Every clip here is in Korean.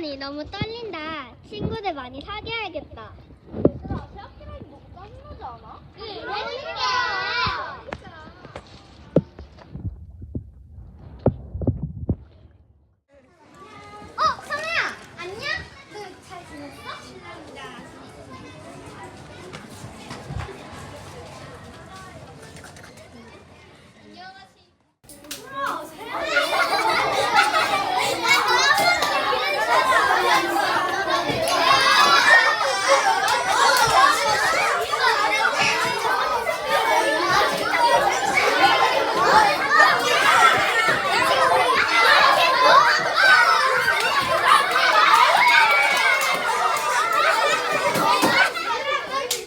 너무 떨린다. 친구들 많이 사귀어야겠다. 얘들아, 새학기라니 너무 짜증나지 않아? 그러니까. 어, 선우야, 안녕? 너 잘 지냈어?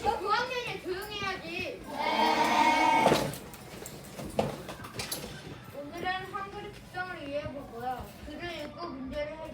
너 고학년이 조용히 해야지. 오늘은 한글의 특성을 거야. 글을 읽고 문제를 해결